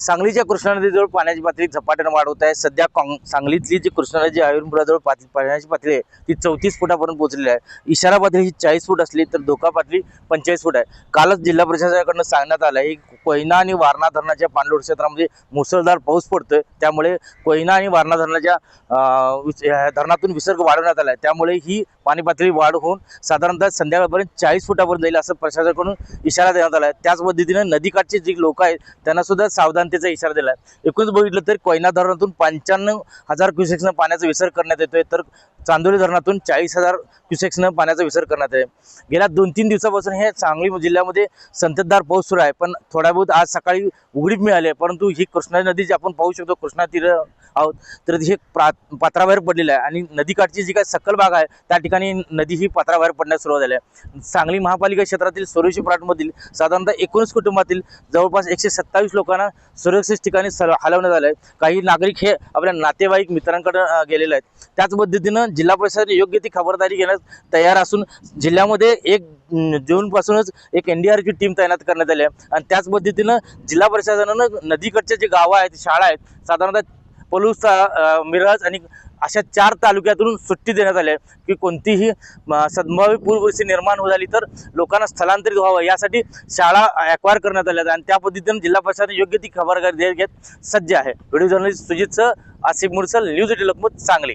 सांगलीच्या कृष्णा नदीजवळ पाण्याची पातळी झपाट्याने वाढवत आहे. सध्या कॉंग सांगलीतली जी कृष्णा नदी आयुर्वेदाजवळ पातळी पाण्याची पातळी आहे ती चौतीस फुटापर्यंत पोहोचलेली आहे. इशारा पातळी ही चाळीस फूट असली तर धोका पातळी पंचेचाळीस फूट आहे. कालच जिल्हा प्रशासनाकडनं सांगण्यात आलं आहे की कोयना आणि वारणा धरणाच्या पाणलोट क्षेत्रामध्ये मुसळधार पाऊस पडतोय. त्यामुळे कोयना आणि वारणा धरणाच्या धरणातून विसर्ग वाढवण्यात आला आहे त्यामुळे ही पाणी पातळी वाढ होऊन साधारणतः संध्याकाळपर्यंत चाळीस फुटापर्यंत जाईल असं प्रशासनाकडून इशारा देण्यात आला आहे त्याच पद्धतीनं नदीकाठचे जे लोक आहेत त्यांना सुद्धा जनतेचा इशारा दिला आहे एकूणच बघितलं तर कोयना धरणातून पंच्याण्णव हजार क्युसेक्सनं पाण्याचा विसर्ग करण्यात येतोय तर चांदोली धरणातून चाळीस हजार क्युसेक्सनं पाण्याचा विसर्ग करण्यात आहे गेल्या दोन तीन दिवसापासून हे सांगली जिल्ह्यामध्ये संततधार पाऊस सुरू आहे पण थोड्या बहुत आज सकाळी उघडीप मिळाली आहे परंतु ही कृष्णा नदी जी आपण पाहू शकतो कृष्णा तीर आहोत तर हे प्रा पात्राबाहेर पडलेलं आहे आणि नदीकाठची जी काही सकल भाग आहे त्या ठिकाणी नदी ही पात्राबाहेर पडण्यास सुरुवात झाली आहे. सांगली महापालिका क्षेत्रातील सोरेशी प्राटमधील साधारणतः एकोणीस कुटुंबातील जवळपास एकशे सत्तावीस लोकांना सुरक्षित ठिकाणी सर हलवण्यात आलं आहे काही नागरिक हे आपल्या नातेवाईक मित्रांकडे गेलेले आहेत. त्याच पद्धतीनं जिल्हा प्रशासन योग्य ती खबरदारी घेण्यास तयार असून जिल्ह्यामध्ये एक जूनपासूनच एक एन डी आरची टीम तैनात करण्यात आली आहे. आणि त्याच पद्धतीनं जिल्हा प्रशासनानं नदीकडचे जे गावं आहेत शाळा आहेत साधारणतः पलूस मिरज आणि अशा चार तालुक्यातून सुट्टी देण्यात आली आहे की कोणतीही सद्भावी पूरपरिस्थिती निर्माण हो झाली तर लोकांना स्थलांतरित व्हावं. यासाठी शाळा ॲक्वायर करण्यात आल्या आहेत आणि त्या पद्धतीनं जिल्हा प्रशासन योग्य ती खबरदारी घेत सज्ज आहे. व्हिडिओ जर्नलिस्ट सुजितचं आसिफ मुरसल न्यूज एटी लोकमत सांगली.